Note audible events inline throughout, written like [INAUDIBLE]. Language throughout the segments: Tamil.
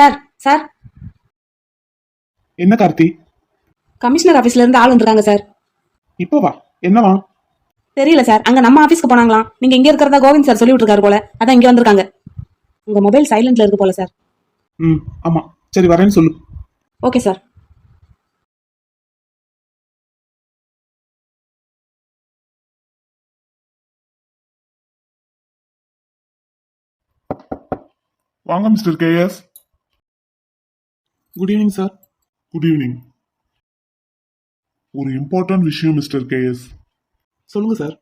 Sir sir. என்ன கார்த்தி? கமிஷனர் ஆபீஸ்ல இருந்து ஆள் வந்திருக்காங்க சார். இப்போ வா. என்னவா? தெரியல சார். அங்க நம்ம ஆபீஸ்க்கு போனாங்களாம். நீங்க இங்க இருக்கிறதா கோவிந்த் சார் சொல்லி விட்டுருக்காரு போல. அதான் இங்க வந்திருக்காங்க. உங்க மொபைல் சைலண்ட்ல இருக்கு போல சார். ம் ஆமா. சரி வரேன்னு சொல்லு. Okay sir. வாங்க mister KS good evening sir good evening ஒரு இம்பார்ட்டன்ட் விஷயம் மிஸ்டர் கேஎஸ் சொல்லுங்க சார்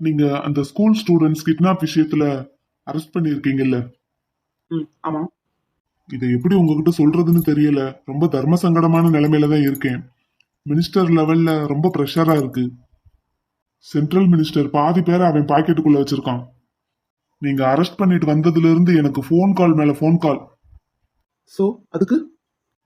நீங்க அந்த ஸ்கூல் ஸ்டூடெண்ட்ஸ் கிட்னாப் விஷயத்துல அரெஸ்ட் பண்ணியிருக்கீங்கல்ல? ம் ஆமா. இதை எப்படி உங்ககிட்ட சொல்றதுன்னு தெரியல. ரொம்ப தர்ம சங்கடமான நிலைமையில தான் இருக்கேன். மினிஸ்டர் லெவல்ல ரொம்ப ப்ரெஷரா இருக்கு. சென்ட்ரல் மினிஸ்டர் பாதி பேரை அவன் பாக்கெட்டுக்குள்ள வச்சிருக்கான். நீங்க அரெஸ்ட் பண்ணிட்டு வந்ததுல இருந்து எனக்கு ஃபோன் கால் மேல ஃபோன் கால் ஸோ அதுக்கு?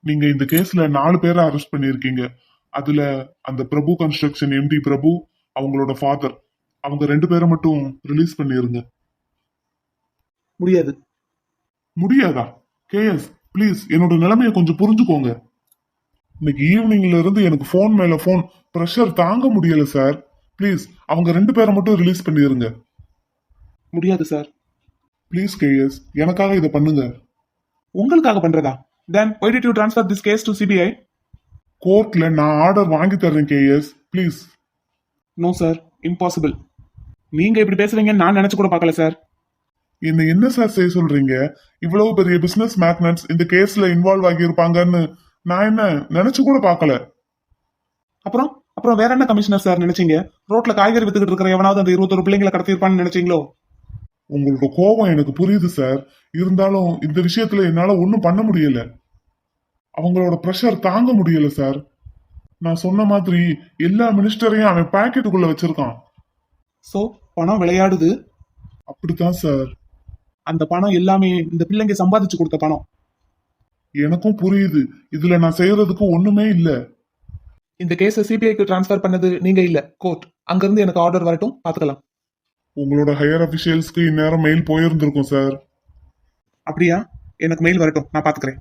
நீங்க இந்த கேஸ்ல நாலு பேரை அரெஸ்ட் பண்ணிருக்கீங்க அதுல அந்த பிரபு கன்ஸ்ட்ரக்ஷன் எம்டி பிரபு அவங்களோட ஃபாதர் அவங்க ரெண்டு பேரை மட்டும் ரிலீஸ் பண்ணிருங்க. முடியாது. முடியாதா? கேஎஸ் ப்ளீஸ் என்னோட நிலைமையை கொஞ்சம் புரிஞ்சுக்கோங்க. இன்னைக்கு ஈவினிங்ல இருந்து எனக்கு ஃபோன் மேல ஃபோன் ப்ரெஷர் தாங்க முடியல சார் ப்ளீஸ் அவங்க ரெண்டு பேரை மட்டும் ரிலீஸ் பண்ணிருங்க. முடியாது சார் ப்ளீஸ் கேஎஸ் எனக்காக இதை பண்ணுங்க. உங்களுக்காக பண்றதா? Then why did you transfer this case to CBI கோர்ட்ல நான் ஆர்டர் வாங்கி தர்றேன் KS please no sir impossible நீங்க இப்படி பேசுவீங்கன்னு நான் நினைச்சு கூட பார்க்கல சார் என்ன என்ன சார் செய்ய சொல்றீங்க? இவ்வளவு பெரிய பிசினஸ் மேக்னட்ஸ் இந்த கேஸ்ல இன்வால்வ் ஆகியிருப்பாங்கன்னு நான் என்ன நினைச்சு கூட பார்க்கல? அப்புறம்? அப்புறம் வேற என்ன கமிஷனர் சார் நினைச்சீங்க? ரோட்ல காய்கறி வித்துக்கிட்டு இருக்கிற எவனாவது அந்த இருபத்தொரு பிள்ளைங்களை கடத்திருப்பான்னு நினைச்சீங்களோ? உங்களோட கோபம் எனக்கு புரியுது சார் இருந்தாலும் இந்த விஷயத்துல என்னால ஒன்றும் பண்ண முடியல. அவங்களோட ப்ரெஷர் தாங்க முடியல சார் நான் சொன்ன மாதிரி எல்லா மினிஸ்டரையும் அவன் பாக்கெட்டுக்குள்ள வச்சிருக்கான். சோ பணம் விளையாடுது. அப்படித்தான் சார் அந்த பணம் எல்லாமே இந்த பிள்ளைங்க சம்பாதிச்சு கொடுத்த பணம். எனக்கும் புரியுது. இதுல நான் செய்யறதுக்கு ஒண்ணுமே இல்ல. இந்த கேஸை சிபிஐக்கு ட்ரான்ஸ்ஃபர் பண்ணது நீங்க இல்ல. கோர்ட் அங்கிருந்து எனக்கு ஆர்டர் வரட்டும். பாத்துக்கலாம் உங்களோட ஹையர் அபிஷியல்ஸ்க்கு இந்நேரம் மெயில் போயிருந்திருக்கும் சார் அப்படியா? எனக்கு மெயில் வரட்டும் நான் பாத்துக்கிறேன்.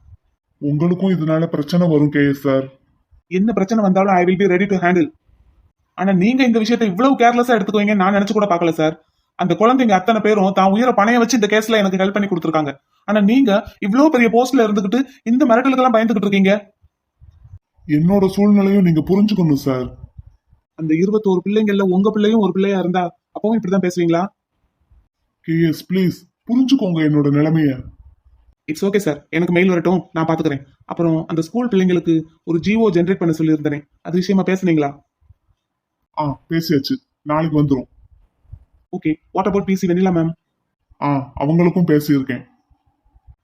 உங்களுக்கும் இதனால பிரச்சனை வரும் கேஎஸ் சார் என்ன பிரச்சனை வந்தாலும் I will be ready to handle ஆனா நீங்க இந்த விஷயத்தை இவ்வளவு கேர்லெஸ்ஸா எடுத்துக்குவீங்க நான் நினைச்சு கூட பார்க்கல சார் அந்த குழந்தைங்க அத்தனை பேரும் தான் உயிரை பணைய வச்சு இந்த கேஸ்ல எனக்கு ஹெல்ப் பண்ணி கொடுத்துருக்காங்க. ஆனா நீங்க இவ்வளவு பெரிய போஸ்ட்ல இருந்துகிட்டு இந்த மிரட்டலுக்கெல்லாம் பயந்துகிட்டு இருக்கீங்க? என்னோட சூழ்நிலையும் நீங்க புரிஞ்சுக்கணும் சார் அந்த இருபத்தோரு பிள்ளைங்கள்ல உங்க பிள்ளையும் ஒரு பிள்ளையா இருந்தா அப்பவும் இப்படிதான் பேசுவீங்களா கேஎஸ் ப்ளீஸ் புரிஞ்சுக்கோங்க என்னோட நிலைமைய. இட்ஸ் ஓகே சார் எனக்கு மெயில் வரட்டும். நான் பாத்துக்கிறேன். அப்புறம் அந்த ஸ்கூல் பிள்ளைங்களுக்கு ஒரு ஜிஓ ஜென்ரேட் பண்ண சொல்லியிருந்தேன். அது விஷயமா பேசுனீங்களா? ஆ பேசியாச்சு. நாளைக்கு வந்துரும். Okay what about PC Vennila ma'am ஆ அவங்களுக்கும் பேசியிருக்கேன்.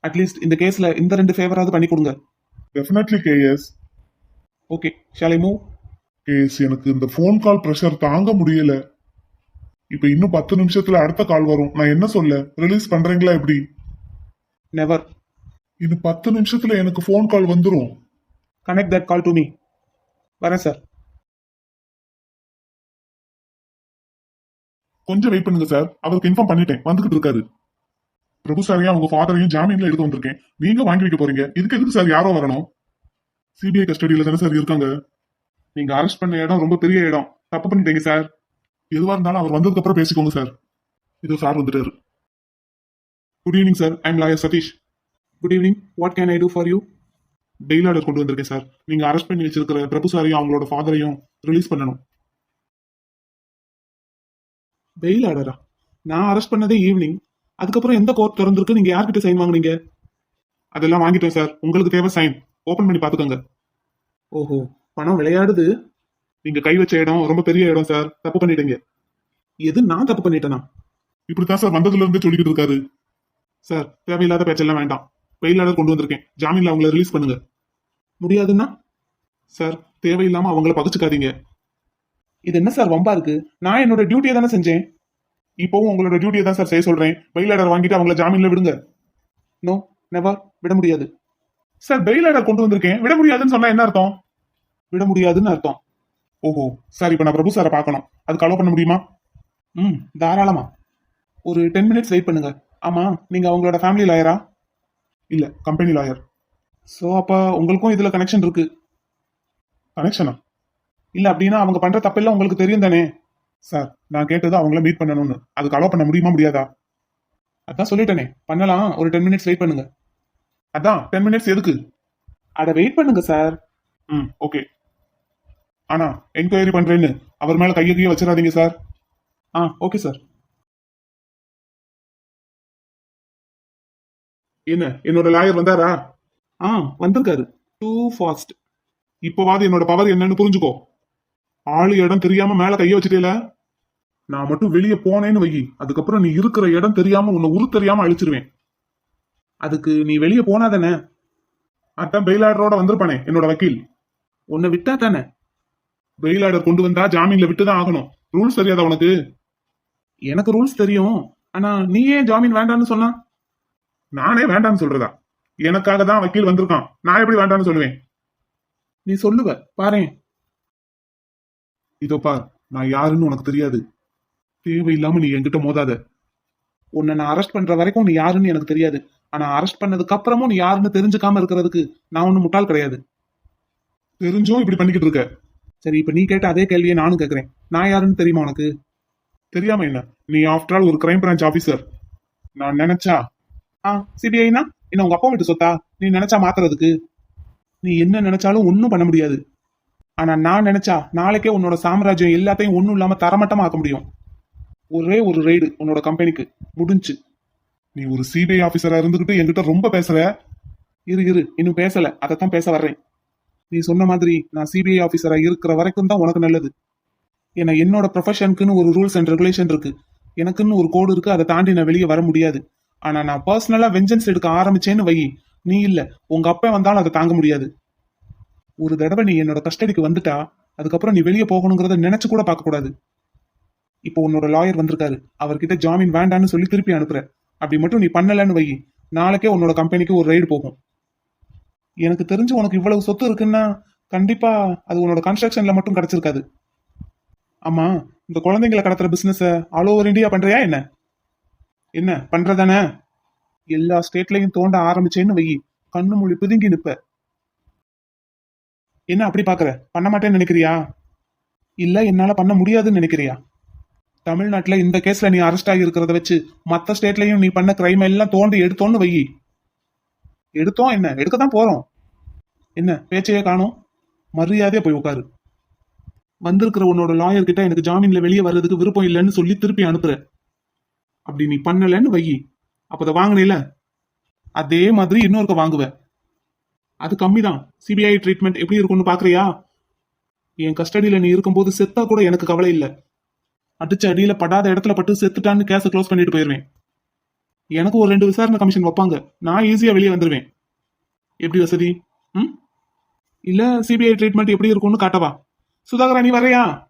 அட்லீஸ்ட் இந்த கேஸ்ல இந்த ரெண்டு ஃபேவராவது பண்ணி கொடுங்க. Definitely KS okay shall I move KS எனக்கு இந்த ஃபோன் கால் ப்ரெஷர் தாங்க முடியல. இப்ப இன்னும் பத்து நிமிஷத்துல அடுத்த கால் வரும். நான் என்ன சொல்ல? ரிலீஸ் பண்றீங்களா எப்படி? நெவர் இன்னும் பத்து நிமிஷத்துல எனக்கு ஃபோன் கால் வந்துரும். Connect that call to me வரேன் சார் கொஞ்சம் வெயிட் பண்ணுங்க சார் அவருக்கு இன்ஃபார்ம் பண்ணிட்டேன். வந்துகிட்டு இருக்காரு. பிரபு சாரையும் அவங்க ஃபாதரையும் ஜாமீன்ல எடுத்து வந்திருக்கேன். நீங்க வாங்கி வைக்க போறீங்க. இதுக்கு எதுக்கு சார் யாரோ வரணும்? சிபிஐ கஸ்டடியில தானே சார் இருக்காங்க. நீங்க அரெஸ்ட் பண்ண இடம் ரொம்ப பெரிய இடம். தப்பு பண்ணிட்டீங்க சார் எதுவா இருந்தாலும் அவர் வந்ததுக்கு அப்புறம் பேசிக்கோங்க சார் இதோ சார் வந்துட்டாரு. Good evening sir I'm lawyer Sathish good evening what can I do for you daily order கொண்டு வந்திருக்கேன் சார் நீங்க அரெஸ்ட் பண்ணி வச்சிருக்கிற பிரபு சாரையும் அவங்களோட ஃபாதரையும் ரிலீஸ் பண்ணணும். பெயில் ஆர்டரா நான் அரெஸ்ட் பண்ணதே ஈவினிங் அதுக்கப்புறம் எந்த கோர்ட் திறந்திருக்கு? நீங்க யார்கிட்ட சைன் வாங்குனீங்க? அதெல்லாம் வாங்கிட்டோம் சார் உங்களுக்கு தேவை சைன் ஓபன் பண்ணி பாத்துக்கோங்க ஓஹோ பணம் விளையாடுது. நீங்க கை வச்ச இடம் ரொம்ப பெரிய இடம் சார் தப்பு பண்ணிட்டீங்க. எது நான் தப்பு பண்ணிட்டேனா? இப்படித்தான் சார் வந்ததுல இருந்து சொல்லிக்கிட்டு இருக்காரு. சார் தேவையில்லாத பேச்செல்லாம் வேண்டாம். பெயிலாளர் கொண்டு வந்திருக்கேன். ஜாமீன்ல அவங்கள ரிலீஸ் பண்ணுங்க. முடியாதுன்னா? சார் தேவையில்லாம அவங்கள பகச்சுக்காதீங்க. இது என்ன சார் வம்பா இருக்கு? நான் என்னோட டியூட்டியை தானே செஞ்சேன்? இப்போவும் உங்களோட டியூட்டியை தான் சார் செய்ய சொல்றேன். பெயில் ஆர்டர் வாங்கிட்டு அவங்கள ஜாமீன்ல விடுங்க. நோ நெவர் விட முடியாது. சார் பெயில் ஆர்டர் கொண்டு வந்திருக்கேன். விட முடியாதுன்னு சொன்னா என்ன அர்த்தம்? விட முடியாதுன்னு அர்த்தம். ஓஹோ சார் இப்ப நான் பிரபு சாரை பார்க்கணும். அதுக்கு அலோவ் பண்ண முடியுமா? ம் தாராளமா. ஒரு டென் மினிட்ஸ் வெயிட் பண்ணுங்க. ஆமா நீங்க அவங்களோட ஃபேமிலி லாயரா இல்ல கம்பெனி லாயர் ஸோ அப்ப உங்களுக்கும் இதுல கனெக்ஷன் இருக்கு. கனெக்ஷனா இல்ல அப்படின்னா அவங்க பண்ற தப்பெல்லாம் உங்களுக்கு தெரியும் தானே? சார் நான் கேட்டது அவங்கள மீட் பண்ணணும்னு. அதுக்கு அலோவ் பண்ண முடியுமா முடியாதா? அதான் சொல்லிட்டேனே. பண்ணலாம். ஒரு டென் மினிட்ஸ் வெயிட் பண்ணுங்க. அதான் டென் மினிட்ஸ் எதுக்கு? அதை வெயிட் பண்ணுங்க சார் ம் ஓகே ஆனா என்கொயரி பண்றேன்னு அவர் மேல கையை கையை வச்சிடாதீங்க சார். ஆ ஓகே சார். என்ன என்னோட லாயர் வந்தாரா? ஆ வந்திருக்காரு. டூ ஃபாஸ்ட் இப்போவாது என்னோட பவர் என்னன்னு புரிஞ்சுக்கோ. ஆளு இடம் தெரியாம மேல கைய வச்சுட்டேல? நான் மட்டும் வெளியே போனேன்னு வை அதுக்கப்புறம் நீ இருக்கிற இடம் தெரியாம உன்னை உரு தெரியாம அழிச்சிருவேன். அதுக்கு நீ வெளியே போனா தானே? அதான் பெயில் வந்திருப்பானே என்னோட வக்கீல். உன்னை விட்டா தானே? பெயில் ஆர்டர் கொண்டு வந்தா ஜாமீன்ல விட்டுதான் ஆகணும். ரூல்ஸ் தெரியாதா உனக்கு? எனக்கு ரூல்ஸ் தெரியும். ஆனா நீ ஏன் ஜாமீன் வேண்டாம்னு சொன்னா? நானே வேண்டாம்னு சொல்றதா? எனக்காக தான் வக்கீல் வந்திருக்கான். நான் எப்படி வேண்டாம்னு சொல்லுவேன்? நீ சொல்லுவ. பாரு இதோ பார் நான் யாருன்னு உனக்கு தெரியாது. தேவையில்லாம நீ என்கிட்ட மோதாத. உன்னை நான் அரெஸ்ட் பண்ற வரைக்கும் நீ யாருன்னு எனக்கு தெரியாது. ஆனா அரெஸ்ட் பண்ணதுக்கு அப்புறமும் நீ யாருன்னு தெரிஞ்சுக்காம இருக்கிறதுக்கு நான் ஒன்னும் முட்டாள் கிடையாது. தெரிஞ்சும் இப்படி பண்ணிக்கிட்டு இருக்க. சரி இப்ப நீ கேட்ட அதே கேள்வியை நானும் கேட்குறேன் நான் யாருன்னு தெரியுமா உனக்கு? தெரியாம என்ன? நீ ஆஃப்டர் ஆல் ஒரு கிரைம் பிரான்ச் ஆபீசர் நான் நினைச்சா? ஆ சிபிஐனா என்ன உங்க அப்பா வீட்டு சொத்தா? நீ நினைச்சா மாத்துறதுக்கு? நீ என்ன நினைச்சாலும் ஒன்னும் பண்ண முடியாது. ஆனா நான் நினைச்சா நாளைக்கே உன்னோட சாம்ராஜ்யம் எல்லாத்தையும் ஒன்றும் இல்லாம தரமட்டமா ஆக்க முடியும். ஒரே ஒரு ரைடு உன்னோட கம்பெனிக்கு முடிஞ்சு. நீ ஒரு சிபிஐ ஆபீசரா இருந்துகிட்டு என்கிட்ட ரொம்ப பேசுற? இரு இரு. இன்னும் பேசல. அதைத்தான் பேச வர்றேன். நீ சொன்ன மாதிரி நான் சிபிஐ ஆஃபீஸராக இருக்கிற வரைக்கும் தான் உனக்கு நல்லது. ஏன்னா என்னோட ப்ரொஃபஷனுக்குன்னு ஒரு ரூல்ஸ் அண்ட் ரெகுலேஷன் இருக்கு. எனக்குன்னு ஒரு கோடு இருக்கு அதை தாண்டி நான் வெளியே வர முடியாது. ஆனா நான் பர்சனலா வெஞ்சன்ஸ் எடுக்க ஆரம்பிச்சேன்னு வை. நீ இல்ல உங்க அப்பா வந்தாலும் அதை தாங்க முடியாது. ஒரு தடவை நீ என்னோட கஸ்டடிக்கு வந்துட்டா அதுக்கப்புறம் நீ வெளியே போகணுங்கிறத நினைச்சு கூட பார்க்க கூடாது. இப்போ உன்னோட லாயர் வந்திருக்காரு. அவர்கிட்ட ஜாமீன் வேண்டான்னு சொல்லி திருப்பி அனுப்புற. அப்படி மட்டும் நீ பண்ணலன்னு வை. நாளைக்கே உன்னோட கம்பெனிக்கு ஒரு ரைடு போகும். எனக்கு தெரிஞ்சு உனக்கு இவ்வளவு சொத்து இருக்குன்னா கண்டிப்பா அது உன்னோட கன்ஸ்ட்ரக்ஷன்ல மட்டும் கிடைச்சிருக்காது. ஆமா இந்த குழந்தைங்களை கடத்துற பிசினஸ் ஆல் ஓவர் இந்தியா பண்றியா என்ன? என்ன பண்றதானே? எல்லா ஸ்டேட்லயும் தோண்ட ஆரம்பிச்சேன்னு வை. கண்ணு மொழி பிதுங்கி நிப்ப. என்ன அப்படி பாக்குற? பண்ண மாட்டேன்னு நினைக்கிறியா? இல்ல என்னால பண்ண முடியாதுன்னு நினைக்கிறியா? தமிழ்நாட்டுல இந்த கேஸ்ல நீ அரெஸ்ட் ஆகி இருக்கிறத வச்சு மத்த ஸ்டேட்லயும் நீ பண்ண கிரைம் எல்லாம் தோண்டி எடுத்தோன்னு வை. எடுத்தோம் என்ன? எடுக்க தான் போறோம். என்ன? பேச்சையே காணோம். மரியாதையே போய் உட்காரு வந்திருக்கிற உன்னோட லாயர் கிட்ட எனக்கு ஜாமீன்ல வெளியே வர்றதுக்கு விருப்பம் இல்லைன்னு சொல்லி திருப்பி அனுப்புற. அப்படி நீ பண்ணலன்னு வை அப்போ அதை வாங்கினில? அதே மாதிரி இன்னொருக்க வாங்குவேன் அது கம்மி தான் சிபிஐ ட்ரீட்மெண்ட் எப்படி இருக்கும்னு பாக்குறியா? என் கஸ்டடியில் நீ இருக்கும்போது செத்தா கூட எனக்கு கவலை இல்லை. அடிச்ச அடியில் படாத இடத்துல பட்டு செத்துட்டான்னு கேஸை க்ளோஸ் பண்ணிட்டு போயிருவேன். எனக்கு ஒரு ரெண்டு விசாரணை கமிஷன் வைப்பாங்க. நான் ஈஸியா வெளியே வந்துருவேன். எப்படி வசதி? ம்? இல்ல சிபிஐ ட்ரீட்மெண்ட் எப்படி இருக்கும்னு காட்டவா? சுதாகரா நீ வரையா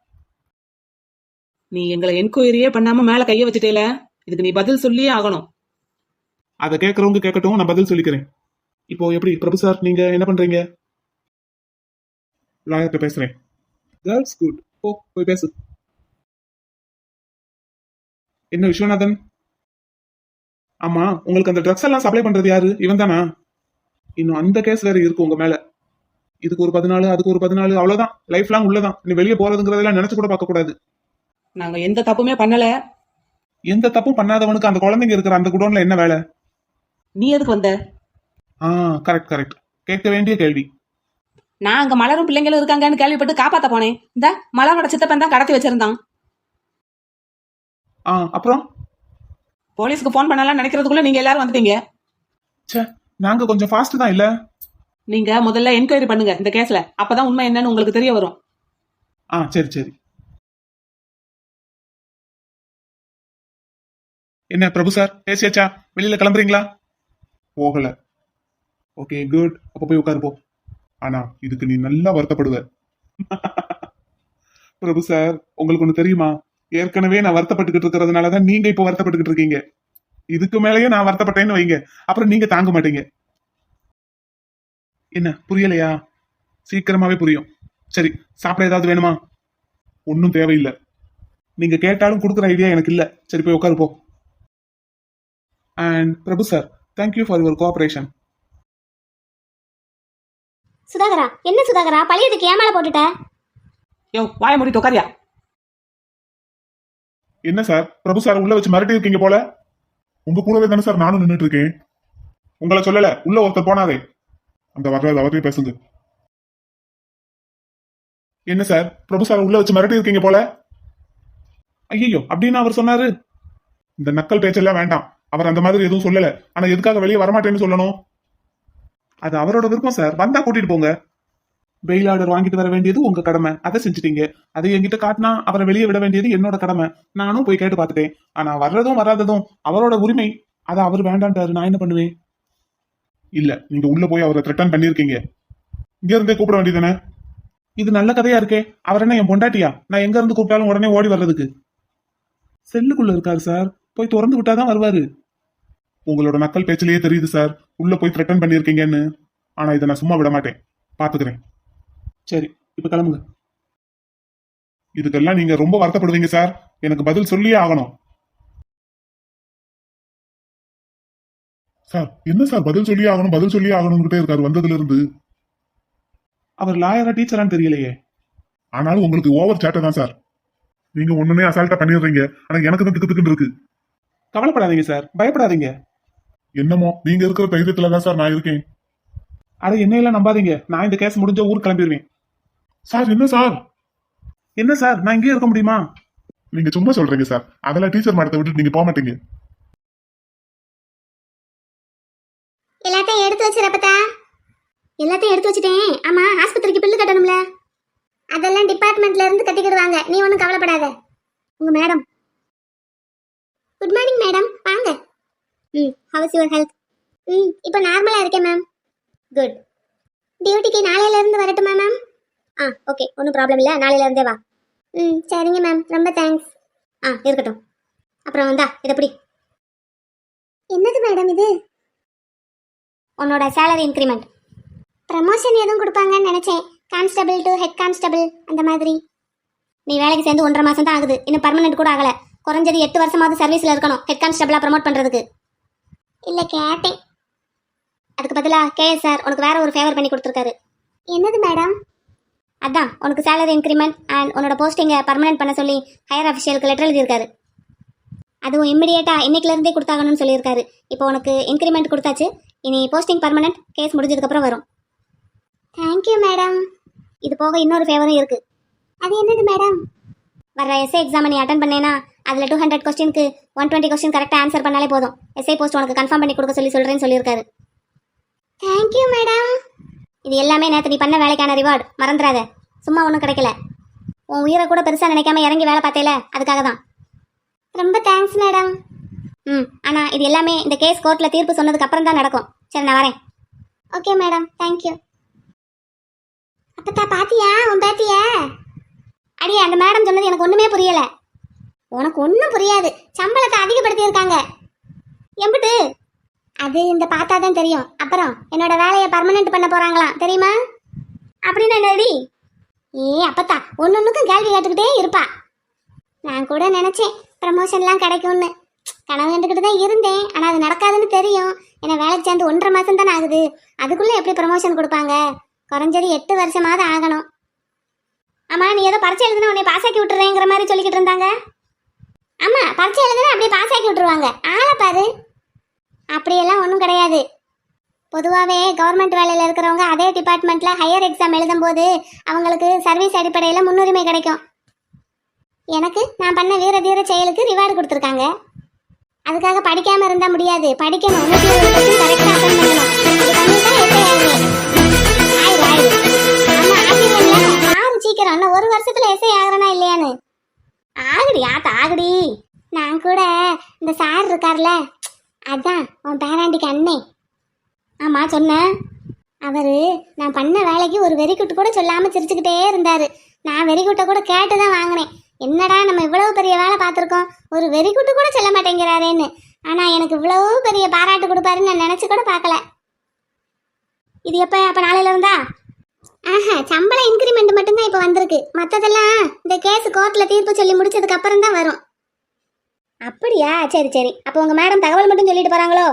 நீ எங்களை என்கொயரியே பண்ணாம மேல கைய வச்சுட்டேல. இதுக்கு நீ பதில் சொல்லியே ஆகணும். அதை கேட்கறவங்க கேட்கட்டும் நான் பதில் சொல்லிக்கிறேன். இப்போ எப்படி பிரபு சார் நீங்க என்ன பண்றீங்க? லாயர்கிட்ட பேசுறேன். தட்ஸ் குட் ஓ போய் பேசு. என்ன விஸ்வநாதன்? ஆமா உங்களுக்கு அந்த ட்ரக்ஸ் எல்லாம் சப்ளை பண்றது யாரு? இவன் தானா? இன்னும் அந்த கேஸ் வேற இருக்கு உங்க மேல. இதுக்கு ஒரு பதினாலு அதுக்கு ஒரு பதினாலு அவ்வளவுதான். லைஃப் லாங் உள்ளதான். நீ வெளியே போறதுங்கிறதெல்லாம் நினைச்சு கூட பார்க்க கூடாது. நாங்க எந்த தப்புமே பண்ணல. எந்த தப்பும் பண்ணாதவனுக்கு அந்த குழந்தைங்க இருக்கிற அந்த குடோன்ல என்ன வேலை? நீ எதுக்கு வந்த? ஆ கரெக்ட் கரெக்ட் கேட்க வேண்டிய கேள்வி. நான் அங்க மலரும் பிள்ளைங்களும் இருக்காங்கன்னு கேள்விப்பட்டு காப்பாத்த போனேன். இந்த மலரோட சித்தப்பன் தான் கடத்தி வச்சிருந்தான். ஆ அப்புறம்? போலீஸ்க்கு ஃபோன் பண்ணலாம் நினைக்கிறதுக்குள்ள நீங்க எல்லாரும் வந்துட்டீங்க. ச்சே நாங்க கொஞ்சம் ஃபாஸ்ட் தான் இல்ல? நீங்க முதல்ல என்கொயரி பண்ணுங்க இந்த கேஸ்ல அப்பதான் உண்மை என்னன்னு உங்களுக்கு தெரிய வரும். ஆ சரி சரி. என்ன பிரபு சார் பேசியாச்சா? வெளியில கிளம்புறீங்களா? போகல. ஓகே குட் அப்ப போய் உட்காரு போ. ஆனா இதுக்கு நீ நல்லா வருத்தப்படுவ. [LAUGHS] பிரபு சார் உங்களுக்கு ஒண்ணு தெரியுமா? ஏற்கனவே நான் வருத்தப்பட்டுக்கிட்டு இருக்கிறதுனால தான் நீங்க இப்போ வருத்தப்பட்டுக்கிட்டு இருக்கீங்க. இதுக்கு மேலேயே நான் வருத்தப்பட்டேன்னு வைங்க. அப்புறம் நீங்க தாங்க மாட்டீங்க. என்ன புரியலையா? சீக்கிரமாவே புரியும். சரி சாப்பிட ஏதாவது வேணுமா? ஒன்னும் தேவையில்லை. நீங்க கேட்டாலும் கொடுக்குற ஐடியா எனக்கு இல்ல. சரி போய் உட்காரு போ. And Prabhu sir thank you for your cooperation சுதாகரா என்ன சுதாகரா? பழையதுக்கு ஏமால போட்டுட்ட? யோ வாய மூடிட்டு உட்காரியா? என்ன சார்? பிரபு சார் உள்ள வச்சு மிரட்டி இருக்கீங்க போல? உங்க கூடவே தானே சார் நானும் நின்றுட்டு இருக்கேன் உங்களை சொல்லல உள்ள ஒருத்தர் போனாதே அந்த வர்றது அவர்கிட்ட பேசுங்க என்ன சார்? பிரபு சார் உள்ள வச்சு மிரட்டி இருக்கீங்க போல? ஐயோ அப்படின்னு அவர் சொன்னாரு. இந்த நக்கல் பேச்செல்லாம் வேண்டாம். அவர் அந்த மாதிரி எதுவும் சொல்லல. ஆனா எதுக்காக வெளியே வரமாட்டேன்னு சொல்லணும்? அது அவரோட விருப்பம் சார். வந்தா கூட்டிட்டு போங்க. பெயில் ஆர்டர் வாங்கிட்டு வர வேண்டியது உங்க கடமை. அதை செஞ்சுட்டீங்க. அதை என்கிட்ட காட்டினா அவரை வெளியே விட வேண்டியது என்னோட கடமை. நானும் போய் கேட்டு பார்த்துட்டேன். ஆனா வர்றதும் வராததும் அவரோட உரிமை. அதை அவர் வேண்டான்றாரு நான் என்ன பண்ணுவேன்? இல்ல நீங்க உள்ள போய் அவரை த்ரெட்டன் பண்ணிருக்கீங்க இங்க இருந்தே கூப்பிட வேண்டியதானே இது நல்ல கதையா இருக்கே. அவர் என்ன என் பொண்டாட்டியா? நான் எங்க இருந்து கூப்பிட்டாலும் உடனே ஓடி வர்றதுக்கு. செல்லுக்குள்ள இருக்காரு சார் போய் திறந்து விட்டாதான் வருவாரு. உங்களோட நக்கல் பேச்சிலேயே தெரியுது சார் உள்ள போய் த்ரெட்டன் பண்ணிருக்கீங்கன்னு ஆனா இதை நான் சும்மா விட மாட்டேன். பாத்துக்கிறேன் சரி இப்ப கிளம்புங்க. இதுக்கெல்லாம் நீங்க ரொம்ப வருத்தப்படுவீங்க சார் எனக்கு பதில் சொல்லியே ஆகணும். சார் என்ன சார் பதில் சொல்லியே ஆகணும் பதில் சொல்லியே ஆகணும்கிட்டே இருக்காரு வந்ததுல இருந்து அவர் லாயரா டீச்சரான்னு தெரியலையே. ஆனாலும் உங்களுக்கு ஓவர் சேட்டை தான் சார் நீங்க ஒண்ணுமே அசால்ட்டா பண்ணிடுறீங்க. ஆனா எனக்கு தான் திக்கு திக்குன்னு இருக்கு. கவலைப்படாதீங்க சார் பயப்படாதீங்க. என்னமோ நீங்க இருக்கிற தைரியத்துல தான் சார் நான் இருக்கேன். அட என்னையெல்லாம் நம்பாதீங்க. நான் இந்த கேஸ் முடிஞ்ச ஊர் கிளம்பிடுவேன் சார் என்ன சார்? என்ன சார்? நான் இங்கேயே இருக்க முடியுமா? நீங்க சும்மா சொல்றீங்க சார். அதெல்லாம் டீச்சர் மேடத்தை விட்டு நீங்க போக மாட்டீங்க. எல்லாத்தையும் எடுத்து வச்சிருப்பதா எல்லாத்தையும் எடுத்து வச்சுட்டேன். ஆமா ஆஸ்பத்திரிக்கு பில்லு கட்டணும்ல. அதெல்லாம் டிபார்ட்மெண்ட்ல இருந்து கட்டிக்கிடுவாங்க. நீ ஒன்றும் கவலைப்படாத. உங்க மேடம் குட் மார்னிங் மேடம் வாங்க. ம் ஹவுஸ் யுவர் ஹெல்த் ம் இப்போ நார்மலா இருக்கேன் மேம் குட் டியூட்டிக்கு நாளையில இருந்து வரட்டுமா மேம் ஆ ஓகே ஒன்றும் ப்ராப்ளம் இல்லை. நாளையில இருந்தே வா. ம் சரிங்க மேம் ரொம்ப தேங்க்ஸ் ஆ இருக்கட்டும். அப்புறம் வந்தா இதை பிடி. என்னது மேடம் இது? உன்னோட சேலரி இன்க்ரிமெண்ட் ப்ரமோஷன் எதுவும் கொடுப்பாங்கன்னு நினச்சேன். கான்ஸ்டபிள் டு ஹெட் கான்ஸ்டபிள் அந்த மாதிரி. நீ வேலைக்கு சேர்ந்து ஒன்றரை மாதம் தான் ஆகுது. இன்னும் பர்மனெண்ட் கூட ஆகலை. குறைஞ்சது எட்டு வருஷமாவது சர்வீஸில் இருக்கணும். ஹெட் கான்ஸ்டபிளாக ப்ரமோட் பண்ணுறதுக்கு இல்லை கேட்டேன். அதுக்கு பதிலாக கேஎஸ் சார் உனக்கு வேற ஒரு ஃபேவர் பண்ணி கொடுத்துருக்காரு. என்னது மேடம் அதான் உனக்கு சேலரி இன்க்ரிமெண்ட் அண்ட் உன்னோட போஸ்டிங்கை பர்மனெண்ட் பண்ண சொல்லி ஹையர் அஃபிஷியலுக்கு லெட்டர் எழுதியிருக்காரு. அதுவும் இம்மிடியேட்டாக இன்னைக்குலேருந்தே கொடுத்தாகணும்னு சொல்லியிருக்காரு. இப்போ உனக்கு இன்க்ரிமெண்ட் கொடுத்தாச்சு. இனி போஸ்டிங் பர்மனெண்ட் கேஸ் முடிஞ்சதுக்கப்புறம் வரும். தேங்க்யூ மேடம் இது போக இன்னொரு ஃபேவரும் இருக்கு. அது என்னது மேடம் வர எஸ்ஏ எக்ஸாம் நீ அட்டன் பண்ணேனா அதில் டூ ஹண்ட்ரட் கொஸ்டினுக்கு ஒன் டுவெண்ட்டி கொஸ்டின் கரெக்டாக ஆன்சர் பண்ணாலே போதும். எஸ்ஏ போஸ்ட் உனக்கு கன்ஃபார்ம் பண்ணி கொடுக்க சொல்லி சொல்கிறேன்னு சொல்லியிருக்காரு. தேங்க்யூ மேடம் இது எல்லாமே நேற்று நீ பண்ண வேலைக்கான ரிவார்டு மறந்துடாத சும்மா ஒன்றும் கிடைக்கல. உன் உயிரை கூட பெருசாக நினைக்காம இறங்கி வேலை பார்த்தேல அதுக்காக தான். ரொம்ப தேங்க்ஸ் மேடம் ம் ஆனால் இது எல்லாமே இந்த கேஸ் கோர்ட்டில் தீர்ப்பு சொன்னதுக்கு அப்புறம் தான் நடக்கும். சரி நான் வரேன். ஓகே மேடம் தேங்க்யூ அப்பத்தா பாத்தியா? உன் பாத்தியா? அடியே அந்த மேடம் சொன்னது எனக்கு ஒன்றுமே புரியலை. உனக்கு ஒன்றும் புரியாது. சம்பளத்தை அதிகப்படுத்தி இருக்காங்க எம்பிட்டு அது இந்த பார்த்தா தான் தெரியும். அப்புறம் என்னோட வேலையை பர்மனெண்ட் பண்ண போறாங்களாம் தெரியுமா? அப்படின்னு என்னடி? ஏ அப்பத்தா ஒன்னொன்னுக்கும் கேள்வி கேட்டுக்கிட்டே இருப்பா. நான் கூட நினச்சேன் ப்ரமோஷன்லாம் கிடைக்கும்னு. கனவு கண்டுக்கிட்டு தான் இருந்தேன். ஆனால் அது நடக்காதுன்னு தெரியும். ஏன்னா வேலைக்கு சேர்ந்து ஒன்றரை மாதம் தானே ஆகுது. அதுக்குள்ளே எப்படி ப்ரமோஷன் கொடுப்பாங்க? குறைஞ்சது எட்டு வருஷமாவது ஆகணும். ஆமாம் நீ ஏதோ பரிச்சை எழுதுனா உன்னை பாஸ் ஆக்கி விட்டுறேங்கிற மாதிரி சொல்லிக்கிட்டு இருந்தாங்க. ஆமாம் பரிச்சை எழுதுனா அப்படியே பாஸ் ஆக்கி விட்டுருவாங்க. ஆளை பாரு. அப்படியெல்லாம் ஒன்றும் கிடையாது. பொதுவாகவே கவர்மெண்ட் வேலையில் இருக்கிறவங்க அதே டிபார்ட்மெண்ட்டில் ஹையர் எக்ஸாம் எழுதும்போது அவங்களுக்கு சர்வீஸ் அடிப்படையில் முன்னுரிமை கிடைக்கும். எனக்கு நான் பண்ண வீர தீர செயலுக்கு ரிவார்டு கொடுத்துருக்காங்க. அதுக்காக படிக்காமல் இருந்தால் முடியாது. படிக்கணும். நூத்தி பண்ணணும். சீக்கிரம். இன்னும் ஒரு வருஷத்துல எஸ்ஐ ஆகுறனா இல்லையான்னு. ஆகுடி ஆத்தா ஆகுடி. நான் கூட இந்த சார் இருக்கார்ல அதான் உன் பேராண்டிக்கு அண்ணே. ஆமா சொன்னேன் அவரு நான் பண்ண வேலைக்கு ஒரு வெறிக்குட்டு கூட சொல்லாம சிரிச்சுக்கிட்டே இருந்தாரு. நான் வெறிக்குட்டை கூட கேட்டு தான் வாங்கினேன். என்னடா நம்ம இவ்வளவு பெரிய வேலை பார்த்துருக்கோம்? ஒரு வெறிக்குட்டு கூட சொல்ல மாட்டேங்கிறாரேன்னு. ஆனா எனக்கு இவ்வளவு பெரிய பாராட்டு கொடுப்பாருன்னு நான் நினைச்சு கூட பார்க்கல. இது எப்போ? அப்போ நாளையில் இருந்தா ஆஹா சம்பள இன்க்ரிமெண்ட் மட்டும்தான் இப்போ வந்திருக்கு. மற்றதெல்லாம் இந்த கேஸ் கோர்ட்டில் தீர்ப்பு சொல்லி முடிச்சதுக்கு அப்புறம் தான் வரும். அப்படியா? சரி சரி. அப்போ உங்கள் மேடம் தகவல் மட்டும் சொல்லிட்டு போகிறாங்களோ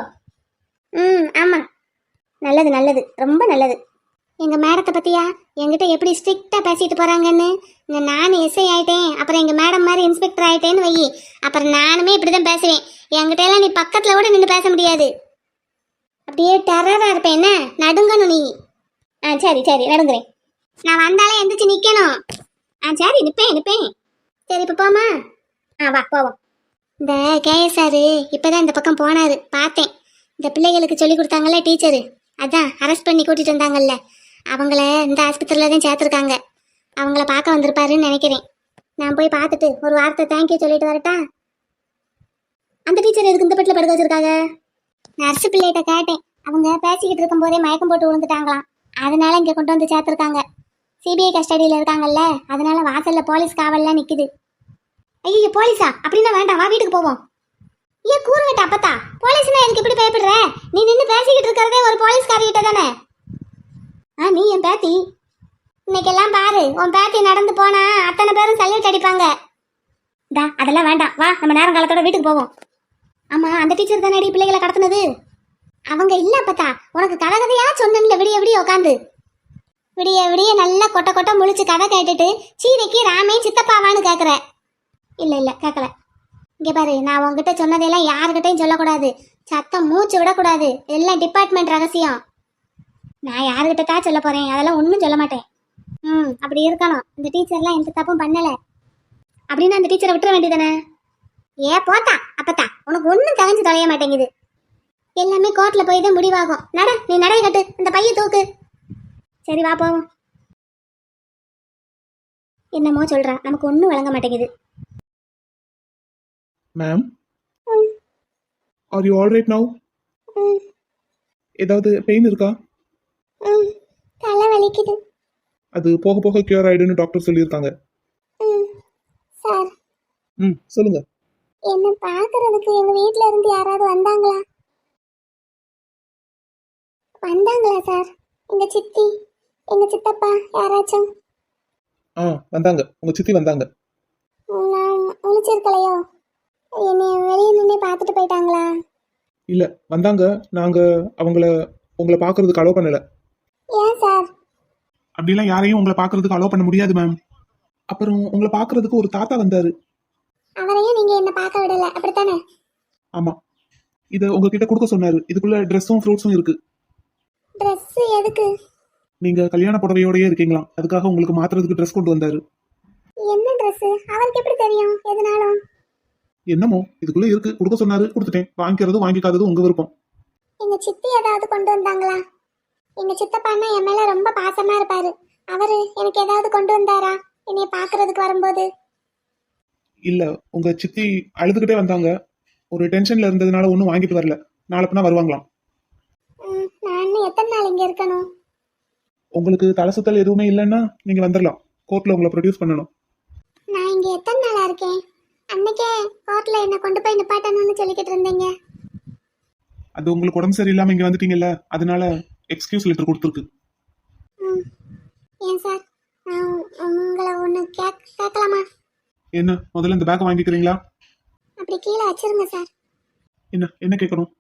ம் ஆமாம் நல்லது நல்லது. ரொம்ப நல்லது. எங்கள் மேடத்தை பற்றியா என்கிட்ட எப்படி ஸ்ட்ரிக்டாக பேசிட்டு போகிறாங்கன்னு நான் எஸ்ஐ ஆயிட்டேன். அப்புறம் எங்கள் மேடம் மாதிரி இன்ஸ்பெக்டர் ஆயிட்டேன்னு வை. அப்புறம் நானுமே இப்படி தான் பேசுவேன். என்கிட்ட எல்லாம் நீ பக்கத்தில் கூட நின்று பேச முடியாது. அப்படியே டெரராக இருப்பேன் என்ன? நடுங்கணும் நீ. ஆ சரி சரி. நடுங்குறேன். நான் வந்தாலே எந்திரிச்சு நிற்கணும் ஆ சரி. நிற்பேன் நிற்பேன் சரி இப்போ போமா ஆ வா போவோம். இந்த கேஎஸ்ஆர் இப்போதான் இந்த பக்கம் போனாரு. பார்த்தேன். இந்த பிள்ளைகளுக்கு சொல்லி கொடுத்தாங்கல்ல டீச்சரு? அதான் அரெஸ்ட் பண்ணி கூட்டிட்டு வந்தாங்கல்ல. அவங்கள இந்த ஆஸ்பத்திரியில தான் சேர்த்துருக்காங்க. அவங்கள பார்க்க வந்திருப்பாருன்னு நினைக்கிறேன். நான் போய் பார்த்துட்டு ஒரு வார்த்தை தேங்க்யூ சொல்லிட்டு வரட்டா? அந்த டீச்சர் எதுக்கு இந்த பட்டில் படுக்க வச்சிருக்காங்க? நர்ஸு பிள்ளைகிட்ட கேட்டேன். அவங்க பேசிக்கிட்டு இருக்கும் போதே மயக்கம் போட்டு விழுந்துட்டாங்களாம். அதனால இங்கே கொண்டு வந்து சேர்த்துருக்காங்க. சிபிஐ கஸ்டடியில் இருக்காங்கல்ல. அதனால வாசலில் போலீஸ் காவல்லாம் நிற்குது ஐயோ போலீஸா? அப்படின்னா வேண்டாம் வா வீட்டுக்கு போவோம். ஏன் கூறுங்கட்ட அப்பத்தா? போலீஸ்னா எனக்கு இப்படி பயப்படுற? நீ நின்று பேசிக்கிட்டு இருக்கிறதே ஒரு போலீஸ்காரிகிட்ட தானே? ஆ நீ என் பேத்தி. இன்னைக்கெல்லாம் பாரு உன் பேத்தி நடந்து போனா அத்தனை பேரும் சல்யூட் அடிப்பாங்க. டா அதெல்லாம் வேண்டாம். வா நம்ம நேரம் காலத்தோட வீட்டுக்கு போவோம். ஆமா அந்த டீச்சர் தானே பிள்ளைகளை கடத்துனது? அவங்க இல்ல அப்பத்தா. உனக்கு கதை கதையா சொன்னேன்ல விடிய விடிய உட்காந்து விடிய விடிய நல்லா கொட்ட கொட்ட முழிச்சு கதை கேட்டுட்டு சீதைக்கு ராமே சித்தப்பாவான்னு கேக்குற இல்லை இல்லை கேட்கல இங்கே பாரு நான் உன்கிட்ட சொன்னதெல்லாம் யாருக்கிட்டையும் சொல்லக்கூடாது. சத்தம் மூச்சு விடக்கூடாது. எல்லாம் டிபார்ட்மெண்ட் ரகசியம். நான் யாருக்கிட்ட தான் சொல்ல போகிறேன் அதெல்லாம் ஒன்றும் சொல்ல மாட்டேன். ம் அப்படி இருக்கணும். இந்த டீச்சர்லாம் எந்த தப்பும் பண்ணலை. அப்படின்னு அந்த டீச்சரை விட்டுற வேண்டியதானே ஏ போத்தா அப்பத்தா உனக்கு ஒன்றும் தகஞ்சு தொலைய மாட்டேங்குது. எல்லாமே கோர்ட்டில் போய் தான் முடிவாகும். நட நீ நடைய கட்டு. இந்த பைய தூக்கு. சரி வா போவோம். என்னமோ சொல்றா நமக்கு ஒன்றும் வழங்க மாட்டேங்குது. Ma'am are you all right now ஏதாவது பெயின் இருக்கா? தலை வலிக்குது. அது போக போக கியூர் ஆயிடுன்னு டாக்டர் சொல்லியிருக்காங்க. சார் ம் சொல்லுங்க. என்ன பார்க்கறதுக்கு எங்க வீட்ல இருந்து யாராவது வந்தாங்களா? வந்தாங்களா சார் எங்க சித்தி எங்க சித்தப்பா யாராச்சும்? ஆ வந்தாங்க. உங்க சித்தி வந்தாங்க. நான் முழிச்சிருக்கலையோ என்னை வெளியே நின்று பார்த்துட்டு போயிட்டாங்களா? இல்ல வந்தாங்க. நாங்க அவங்கள உங்களை பார்க்கறதுக்கு அலோவ் பண்ணல. ஏன் சார்? அப்படிலாம் யாரையும் உங்களை பார்க்கறதுக்கு அலோவ் பண்ண முடியாது மேம் அப்புறம் உங்களை பார்க்கறதுக்கு ஒரு தாத்தா வந்தாரு. அவரையும் நீங்க என்ன பார்க்க விடல. அப்படித்தானே? ஆமா. இத உங்ககிட்ட கொடுக்க சொன்னாரு. இதுக்குள்ள ட்ரெஸ்ஸும் ஃப்ரூட்ஸும் இருக்கு. ட்ரெஸ் எதுக்கு? நீங்க கல்யாண புடவையோடயே இருக்கீங்களா? அதுக்காக உங்களுக்கு மாத்துறதுக்கு ட்ரெஸ் கொண்டு வந்தாரு. என்ன ட்ரெஸ் அவருக்கு எப்படி தெரியும்? எதனாலும். என்னமோ இதுக்குள்ள இருக்கு. கொடுக்க சொன்னாரு கொடுத்துட்டேன். வாங்கிக்கிறதும் வாங்கிக்காததும் உங்க விருப்பம். எங்க சித்தி ஏதாவது கொண்டு வந்தாங்களா? எங்க சித்தப்பான்னா என் மேல ரொம்ப பாசமா இருப்பாரு. அவரு எனக்கு ஏதாவது கொண்டு வந்தாரா? என்னைய பார்க்கறதுக்கு வரும்போது. இல்ல உங்க சித்தி அழுதுகிட்டே வந்தாங்க. ஒரு டென்ஷன்ல இருந்ததுனால ஒன்றும் வாங்கிட்டு வரல. நாளைப்புனா வருவாங்களாம். நான் இன்னும் எத்தனை நாள் இங்க இருக்கணும்? உங்களுக்கு தலை சுத்தல் எதுவுமே இல்லைன்னா நீங்க வந்துடலாம் கோர்ட்ல உங்களை ப்ரொடியூஸ் பண்ணணும். நான் இங்க எத்தனை நாளா இருக்கேன்? அன்னைக்கே கோர்ட்ல என்ன கொண்டு போய் நிப்பாட்டணும்னு சொல்லிக்கிட்டு இருந்தீங்க. அது உங்களுக்கு உடம்பு சரியில்லாம இங்க வந்துட்டீங்கல்ல அதனால எக்ஸ்கியூஸ் லெட்டர் கொடுத்துருக்கு. ஏன் சார்? நான் உங்களை ஒன்று கேக் கேட்கலாமா என்ன முதல்ல இந்த பேக்கை வாங்கிக்கிறீங்களா? அப்படி கீழே வச்சிருங்க சார். என்ன என்ன கேட்கணும்?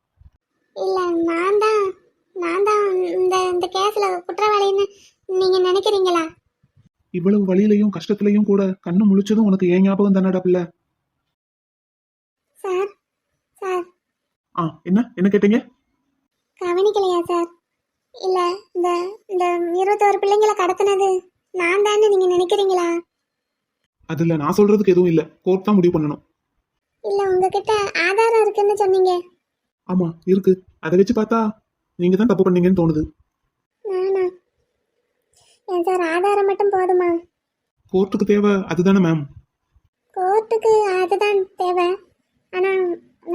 இல்ல நான் தான் நான் தான் இந்த இந்த கேஸ்ல குற்றவாளின்னு நீங்க நினைக்கிறீங்களா? இவ்வளவு வழியிலையும் கஷ்டத்திலையும் கூட கண்ணு முழிச்சதும் உனக்கு ஏன் ஞாபகம் தானடா பிள்ளை? Sir sir. ஆ என்ன? என்ன கேட்டீங்க? கவனிக்கலையா சார்? இல்ல இந்த இந்த இருபத்தோரு பிள்ளைங்களை கடத்தினது நான் தானே நீங்க நினைக்கிறீங்களா? அதுல நான் சொல்றதுக்கு எதுவும் இல்ல. கோர்ட் தான் முடிவு பண்ணணும். இல்ல உங்ககிட்ட ஆதாரம் இருக்குன்னு சொன்னீங்க. ஆமா இருக்கு. அதை வச்சு பார்த்தா நீங்க தான் தப்பு பண்ணீங்கன்னு தோணுது. நானா? ஏன் சார் ஆதாரம் மட்டும் போதுமா? கோர்ட்டுக்கு தேவை அதுதானே மேம் கோர்ட்டுக்கு அதுதான் தேவை. ஆனா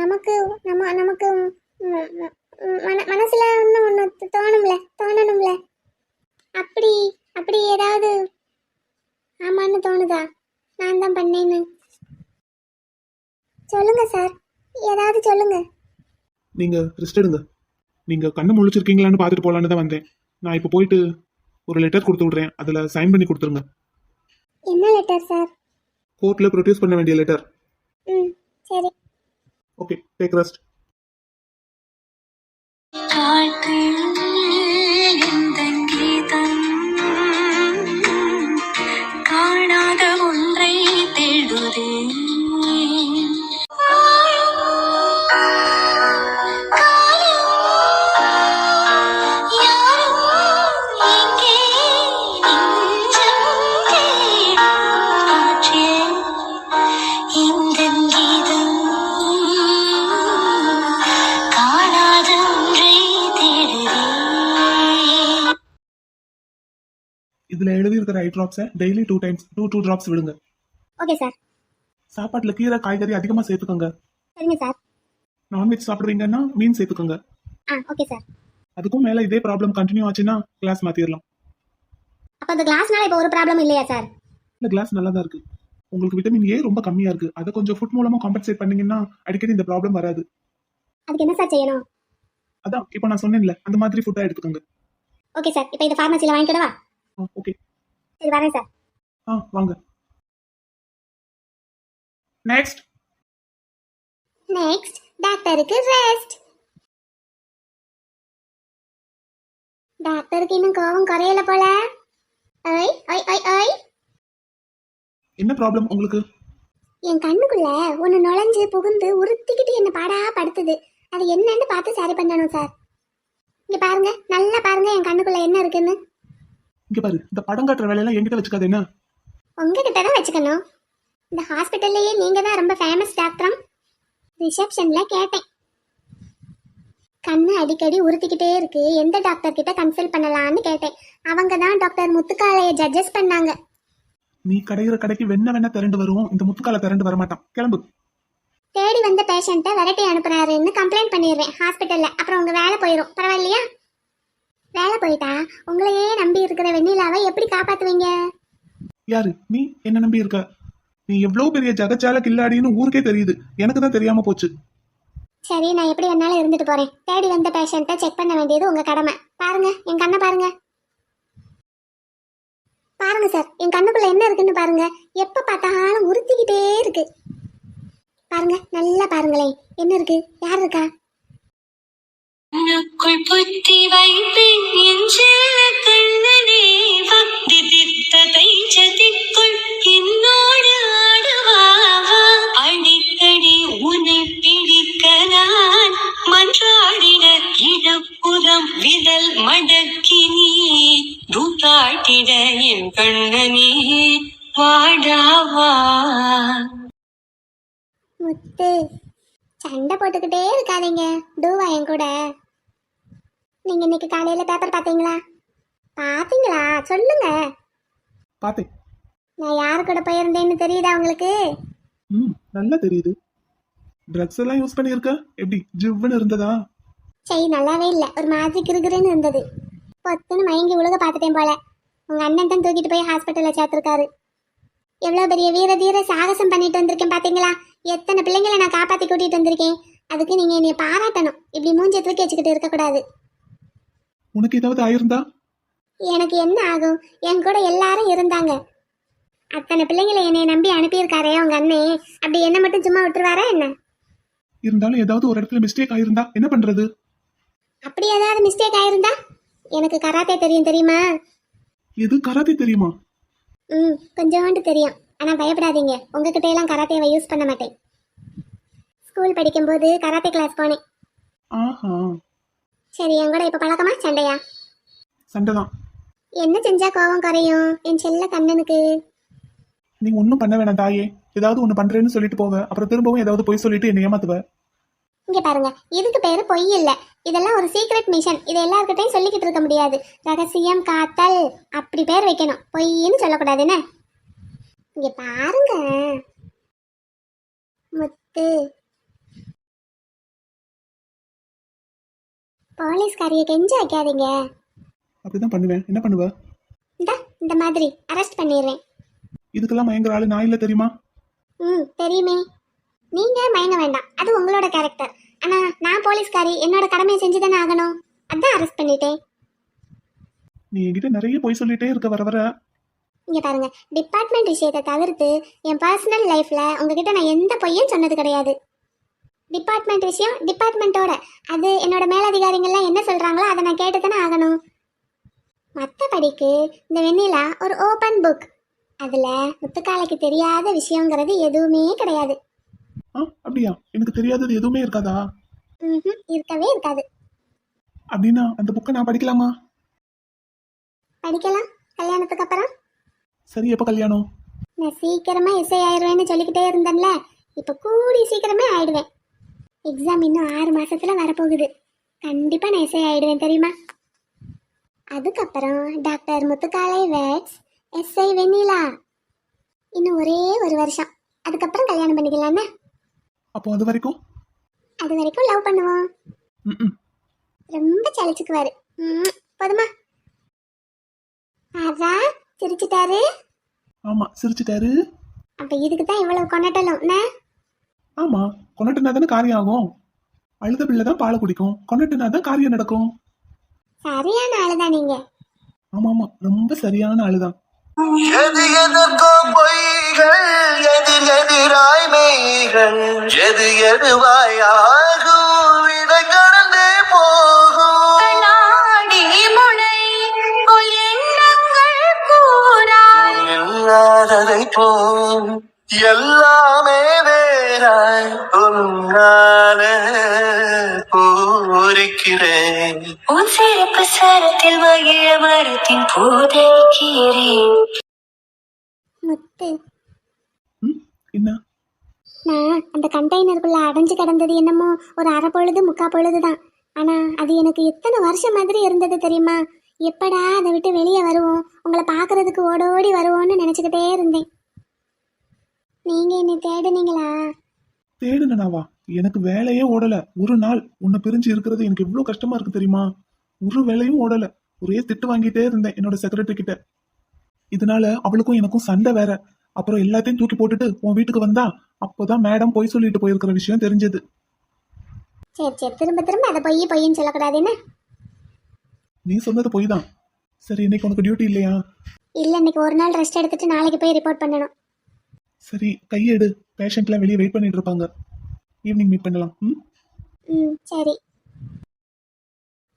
நமக்கு நம்ம நமக்கு மன மனசுல இன்னும் ஒன்று தோணும்ல தோணணும்ல? அப்படி அப்படி ஏதாவது ஆமான்னு தோணுதா? நான் தான் பண்ணேன்னு. சொல்லுங்க சார். ஏதாவது சொல்லுங்க. நீங்க ரெஸ்ட் எடுங்க. நீங்க கண்ணு முழிச்சிருக்கீங்களான்னு பார்த்துட்டு போலான்னு தான் வந்தேன். நான் இப்போ போயிட்டு ஒரு லெட்டர் கொடுத்து விடுறேன். அதுல சைன் பண்ணி கொடுத்துருங்க. என்ன லெட்டர் சார்? கோர்ட்ல ப்ரொடியூஸ் பண்ண வேண்டிய லெட்டர் ம் சரி. ஓகே டேக் ரெஸ்ட் காணாத ஒன்றை தேடுதே. இருக்கிற eye டிராப்ஸை daily two times two two drops விடுங்க. ஓகே சார் சாப்பாட்டுல கீரை காய்கறி அதிகமா சேர்த்துக்கோங்க. சரிங்க சார் நான்வெஜ் சாப்பிடுவீங்கன்னா மீன் சேர்த்துக்கோங்க. ஆ ஓகே சார் அதுக்கும் மேல இதே ப்ராப்ளம் கண்டினியூ ஆச்சுன்னா கிளாஸ் மாத்திரலாம். அப்போ அந்த கிளாஸ்னால இப்போ ஒரு ப்ராப்ளம் இல்லையா சார் இந்த கிளாஸ் நல்லா தான் இருக்கு. உங்களுக்கு விட்டமின் ஏ ரொம்ப கம்மியா இருக்கு. அதை கொஞ்சம் ஃபுட் மூலமா காம்பன்சேட் பண்ணீங்கன்னா அடிக்கடி இந்த ப்ராப்ளம் வராது. அதுக்கு என்ன சார் செய்யணும்? அதான் இப்போ நான் சொன்னேன்ல அந்த மாதிரி ஃபுட்டா எடுத்துக்கோங்க. ஓகே சார் இப்போ இந்த ஃபார்மசியில் வாங்கிக்கிடவா? ஓகே சரி வரேன் சார். ஆ வாங்க. நெக்ஸ்ட் நெக்ஸ்ட் டாக்டருக்கு ரெஸ்ட் டாக்டருக்கு இன்னும் கோவம் குறையல போல. ஐய் ஐய் ஐய் ஐய் என்ன ப்ராப்ளம் உங்களுக்கு? என் கண்ணுக்குள்ள ஒன்று நுழைஞ்சு புகுந்து உறுத்திக்கிட்டு என்ன பாடா படுத்துது. அது என்னன்னு பார்த்து சரி பண்ணணும் சார். இங்க பாருங்க நல்லா பாருங்க என் கண்ணுக்குள்ள என்ன இருக்குன்னு. இங்க பாரு இந்த படம் காட்டுற வேலையெல்லாம் என்கிட்ட வச்சுக்காது என்ன? உங்ககிட்ட தான் வச்சுக்கணும். இந்த ஹாஸ்பிட்டல்லையே நீங்க தான் ரொம்ப ஃபேமஸ் டாக்டரம் ரிசப்ஷன்ல கேட்டேன். கண்ணு அடிக்கடி உறுத்திக்கிட்டே இருக்கு. எந்த டாக்டர் கிட்ட கன்சல்ட் பண்ணலாம்னு கேட்டேன். அவங்க தான் டாக்டர் முத்துக்காளைய ஜட்ஜஸ் பண்ணாங்க. நீ கடையிற கடைக்கு வெண்ண வெண்ண திரண்டு வரும். இந்த முத்துக்கால திரண்டு வர மாட்டான் கிளம்பு. தேடி வந்த பேஷண்ட்டை விரட்டி அனுப்புறாருன்னு கம்ப்ளைண்ட் பண்ணிடுவேன் ஹாஸ்பிட்டல்ல அப்புறம் உங்க வேலை போயிடும் பரவாயில்லையா? வேலை போயிட்டா? உங்களையே நம்பி இருக்கிற வெண்ணிலாவை எப்படி காப்பாத்துவீங்க? யாரு? நீ என்ன நம்பி இருக்க? நீ எவ்வளவு பெரிய ஜகச்சால கில்லாடின்னு ஊருக்கே தெரியுது. எனக்கு தான் தெரியாம போச்சு. சரி நான் எப்படி வேணாலும் இருந்துட்டு போறேன். தேடி வந்த பேஷண்ட்டை செக் பண்ண வேண்டியது உங்க கடமை. பாருங்க என் கண்ணை பாருங்க. பாருங்க சார் என் கண்ணுக்குள்ள என்ன இருக்குன்னு பாருங்க. எப்ப பார்த்தாலும் உறுத்திக்கிட்டே இருக்கு. பாருங்க நல்லா பாருங்களேன். என்ன இருக்கு? யார் இருக்கா? கண்ணுக்குள் புத்தி வைப்பேன் என் செல்ல கண்ணனே. பக்தி தித்த சதிக்குள் என்னோடு ஆடுவாவா? அடிக்கடி உன்னை பிடிக்க நான் மன்றாடிட இடப்புறம் விதல் மடக்கி நீ. தூத்தாட்டிட என் கண்ணனே வாடாவா? முத்து சண்டை போட்டுக்கிட்டே இருக்காதீங்க. டூவா என் கூட. நீங்க இன்னைக்கு காலையில பேப்பர் பாத்தீங்களா பாத்தீங்களா சொல்லுங்க. பார்த்தேன். நான் யாரு கூட போயிருந்தேன்னு தெரியுதா உங்களுக்கு? ம் நல்லா தெரியுது. ட்ரக்ஸ் எல்லாம் யூஸ் பண்ணியிருக்க? எப்படி ஜிவ்வுன்னு இருந்ததா? சரி நல்லாவே இல்லை. ஒரு மாதிரி கிறுகிறுன்னு இருந்தது. பொத்துன்னு மயங்கி உலக பார்த்துட்டேன் போல. உங்க அண்ணன் தான் தூக்கிட்டு போய் ஹாஸ்பிட்டல்ல சேர்த்துருக்காரு. எவ்வளோ பெரிய வீர தீர சாகசம் பண்ணிட்டு வந்திருக்கேன் பாத்தீங்களா எத்தனை பிள்ளைங்களை நான் காப்பாத்தி கூட்டிட்டு வந்திருக்கேன்? அதுக்கு நீங்க என்னை பாராட்டணும். இப்படி மூஞ்ச தூக்கி வச்சுக்கிட்டு இருக்கக்கூடாது. உனக்கு ஏதாவது ஆயிருந்தா? எனக்கு என்ன ஆகும்? என் கூட எல்லாரும் இருந்தாங்க. அத்தனை பிள்ளைங்களை என்னை நம்பி அனுப்பியிருக்காரே உங்க அண்ணே. அப்படி என்ன மட்டும் சும்மா விட்டுருவாரா என்ன? இருந்தாலும் ஏதாவது ஒரு இடத்துல மிஸ்டேக் ஆயிருந்தா என்ன பண்றது? அப்படி ஏதாவது மிஸ்டேக் ஆயிருந்தா? எனக்கு கராத்தே தெரியும் தெரியுமா? எது கராத்தே தெரியுமா? ம் கொஞ்சோண்டு தெரியும். ஆனால் பயப்படாதீங்க. உங்ககிட்ட எல்லாம் கராத்தேவை யூஸ் பண்ண மாட்டேன். ஸ்கூல் படிக்கும்போது கராத்தே கிளாஸ் போனேன். ஆஹா. சரி என் கூட இப்போ பழக்கமா? சண்டையா? சண்டைதான் என்ன செஞ்சா கோவம் குறையும்? என் செல்ல கண்ணனுக்கு. நீ ஒன்றும் பண்ண வேணாம் தாயே. ஏதாவது ஒன்று பண்றேன்னு சொல்லிட்டு போவ. அப்புறம் திரும்பவும் ஏதாவது பொய் சொல்லிட்டு என்னை ஏமாத்துவ. இங்க பாருங்க. இதுக்கு பேரு பொய் இல்ல. இதெல்லாம் ஒரு சீக்ரெட் மிஷன் இதை எல்லார்கிட்டையும் சொல்லிக்கிட்டு இருக்க முடியாது. ரகசியம் காத்தல். அப்படி பேர் வைக்கணும். பொய்ன்னு சொல்லக்கூடாது என்ன? இங்க பாருங்க. முத்து. போலீஸ்காரிய கெஞ்ச வைக்காதீங்க. அப்படிதான் பண்ணுவேன். என்ன பண்ணுவ? இந்த இந்த மாதிரி. அரெஸ்ட் பண்ணிடுறேன். இதுக்கெல்லாம் மயங்குற ஆளு நான் இல்ல தெரியுமா? ம் தெரியுமே. நீங்க மயங்க வேண்டாம். அது உங்களோட கேரக்டர் ஆனா நான் போலீஸ்காரி என்னோட கடமையை செஞ்சு தானே ஆகணும். அதான் அரெஸ்ட் பண்ணிட்டேன். நீ என்கிட்ட நிறைய பொய் சொல்லிட்டே இருக்க வர வர. இங்க பாருங்க. டிபார்ட்மெண்ட் விஷயத்தை தவிர்த்து என் பர்சனல் லைஃப்ல உங்ககிட்ட நான் எந்த பொய்யும் சொன்னது கிடையாது. டிபார்ட்மெண்ட் விஷயம் டிபார்ட்மெண்ட்டோட அது என்னோட மேலதிகாரிகள்லாம் என்ன சொல்றாங்களோ அதை நான் கேட்டு தானே ஆகணும். மற்றபடிக்கு இந்த வெண்ணிலா ஒரு ஓப்பன் புக் அதுல முத்துக்காலைக்கு தெரியாத விஷயங்கிறது எதுவுமே கிடையாது. ஆ அப்படியா? எனக்கு தெரியாதது எதுவுமே இருக்காதா? இருக்கவே இருக்காது. அப்படின்னா அந்த புக்கை நான் படிக்கலாமா? படிக்கலாம். கல்யாணத்துக்கு அப்புறம். சரி எப்ப கல்யாணம்? நான் சீக்கிரமா எஸ்ஐ ஆயிடுவேன்னு சொல்லிக்கிட்டே இருந்தேன்ல. இப்போ கூடி சீக்கிரமே ஆயிடுவேன். எக்ஸாம் இன்னும் ஆறு மாசத்துல வரப்போகுது. கண்டிப்பா நான் எஸ்ஐ ஆயிடுவேன் தெரியுமா? அதுக்கப்புறம் டாக்டர் முத்துக்காலை வேட்ஸ் எஸ்ஐ வெண்ணிலா. இன்னும் ஒரே ஒரு வருஷம். அதுக்கப்புறம் கல்யாணம் பண்ணிக்கலாம்னா அப்போ அது வரைக்கும்? அது வரைக்கும் லவ் பண்ணுவோம். ரொம்ப சலிச்சுக்குவாரு. ம், போதுமா? அதான் சிரிச்சிட்டாரு? ஆமா சிரிச்சிட்டாரு. அப்ப இதுக்கு தான் இவ்வளவு கொண்டாட்டலும் என்ன? ஆமா கொண்டுட்டுனா தானே காரியம் ஆகும். அழுத பிள்ளை தான் பாலை குடிக்கும். கொண்டுட்டுனா தான் காரியம் நடக்கும். சரியான ஆளுதான் நீங்க? ஆமா ஆமா ரொம்ப சரியான ஆளுதான். எது எதற்கோ பொய்கள் எதிர் எதிராய் மெய்கள் எது எதுவாயாகும் இதை இல்லாததை போல் எல்லாமே வேறாய் உன்னாலே பூரிக்கிறேன். உன் சிறப்பு சரத்தில் மகிழ மரத்தின் பூதைக்கிறேன் முத்து. என்ன? நான் அந்த கண்டெய்னருக்குள்ள அடைஞ்சு கிடந்தது என்னமோ ஒரு அரை பொழுது முக்கா பொழுது தான் ஆனா அது எனக்கு எத்தனை வருஷம் மாதிரி இருந்தது தெரியுமா? எப்படா அதை விட்டு வெளியே வருவோம்? உங்களை பார்க்கறதுக்கு ஓடோடி வருவோம்னு நினச்சிக்கிட்டே இருந்தேன். நீங்க என்னை தேடுனீங்களா? தேடுனனாவா? எனக்கு வேலையே ஓடல. ஒரு நாள் உன்னை பிரிஞ்சு இருக்கிறது எனக்கு எவ்வளவு கஷ்டமா இருக்கு தெரியுமா? ஒரு வேலையும் ஓடல. ஒரே திட்டு வாங்கிட்டே இருந்தேன் என்னோட செக்ரட்டரி கிட்ட. இதனால அவளுக்கும் எனக்கும் சண்டை வேற. அப்புறம் எல்லாத்தையும் தூக்கி போட்டுட்டு உன் வீட்டுக்கு வந்தா? அப்போதான் மேடம் பொய் சொல்லிட்டு போயிருக்கிற விஷயம் தெரிஞ்சது. சரி சரி. திரும்ப திரும்ப அதை பொய் பொய்ன்னு சொல்லக்கூடாதுன்னு நீ சொன்னது பொய் தான் சரி இன்னைக்கு உனக்கு டியூட்டி இல்லையா? இல்லை இன்னைக்கு ஒரு நாள் ரெஸ்ட் எடுத்துட்டு நாளைக்கு போய் ரிப்போர்ட் பண்ணணும். சரி கையெடு. பேஷண்ட்லாம் வெளியே வெயிட் பண்ணிட்டு இருப்பாங்க. ஈவினிங் மீட் பண்ணலாம். ம்? ம் சரி.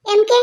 எம்கே